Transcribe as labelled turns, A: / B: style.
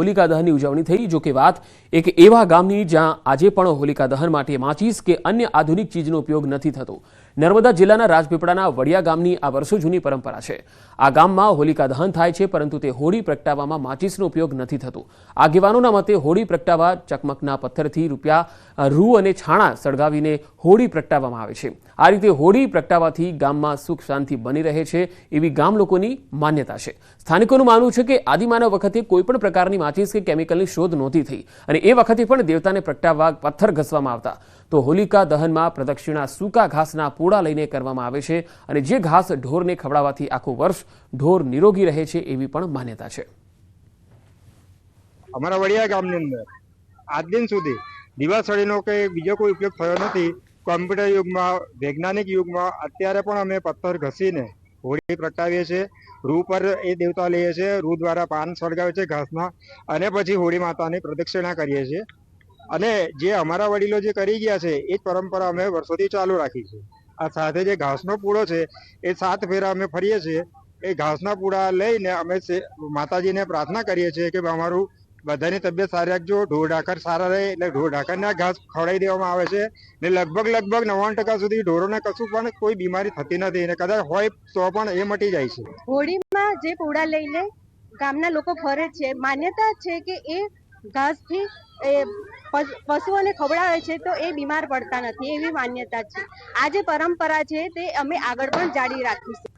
A: હોલિકા દહનની ઉજવણી થઈ. જો કે વાત એક એવા ગામની જ્યાં આજે પણ હોલિકા દહન માટે માચીસ કે અન્ય આધુનિક ચીજનો ઉપયોગ નથી થતો. નર્મદા જિલ્લાના રાજપીપળાના વડિયા ગામની આ વર્ષો જૂની પરંપરા છે. આ ગામમાં હોલિકા દહન થાય છે, પરંતુ તે હોળી પ્રગટાવવામાં માચીસનો ઉપયોગ નથી થતો. આગેવાનોના મતે હોળી પ્રગટાવવા ચકમકના પથ્થરથી રૂપિયા રૂ અને છાણા સળગાવીને હોળી પ્રગટાવવામાં આવે છે. આ રીતે હોળી પ્રગટાવવાથી ગામમાં સુખ શાંતિ બની રહે છે એવી ગામ લોકોની માન્યતા છે. સ્થાનિકોનું માનવું છે કે આદિમાનવ વખતે કોઈ પણ પ્રકારની માચીસ કે કેમિકલની શોધ નહોતી થઈ અને એ વખતે પણ દેવતાને પ્રગટાવવા પથ્થર ઘસવામાં આવતા. તો હોલિકા દહનમાં પ્રદક્ષિણા સૂકા ઘાસના પૂડા લઈને કરવામાં આવે છે અને જે ઘાસ ઢોરને ખવડાવવાથી આખું વર્ષ ઢોર નિરોગી રહે છે એવી પણ માન્યતા છે.
B: અમારા વડિયા ગામની અંદર આજ દિન સુધી દીવાસળીનો કે બીજો કોઈ ઉપયોગ થયો નથી. કોમ્પ્યુટર યુગમાં, વૈજ્ઞાનિક યુગમાં અત્યારે પણ અમે પથ્થર ઘસીને હોળી પ્રગટાવીએ છીએ. રૂ પર એ દેવતા લઈએ છીએ. રૂ દ્વારા પાન સળગાવે છે ઘાસમાં અને પછી હોળી માતાની પ્રદક્ષિણા કરીએ છીએ. અને જે અમારા વડીલો જે કરી ગયા છે, એ જ પરંપરા અમે વર્ષોથી ચાલુ રાખી છે. આ સાથે જે ઘાસનો પૂળો છે, એ સાત ફેરા અમે ફરીએ છીએ. એ ઘાસના પૂળા લઈને અમે માતાજીને પ્રાર્થના કરીએ છીએ કે અમારું બધાની તબિયત સારી રાખજો. ઢોર ઢાકર સારા રહે, એટલે ઢોર ઢાકરના ઘાસ ખવડાવી દેવામાં આવે છે. ને લગભગ લગભગ નવ્વાણું ટકા સુધી ઢોરોને કશું પણ કોઈ બીમારી થતી નથી અને કદાચ હોય તો પણ એ મટી જાય છે.
C: હોળીમાં જે પૂડા લઈને ગામના લોકો ફરે છે, માન્યતા છે કે એ ઘાસથી પશુઓને ખવડાવે છે તો એ બીમાર પડતા નથી એવી માન્યતા છે. આ જે પરંપરા છે તે અમે આગળ પણ જાળવી રાખીશું.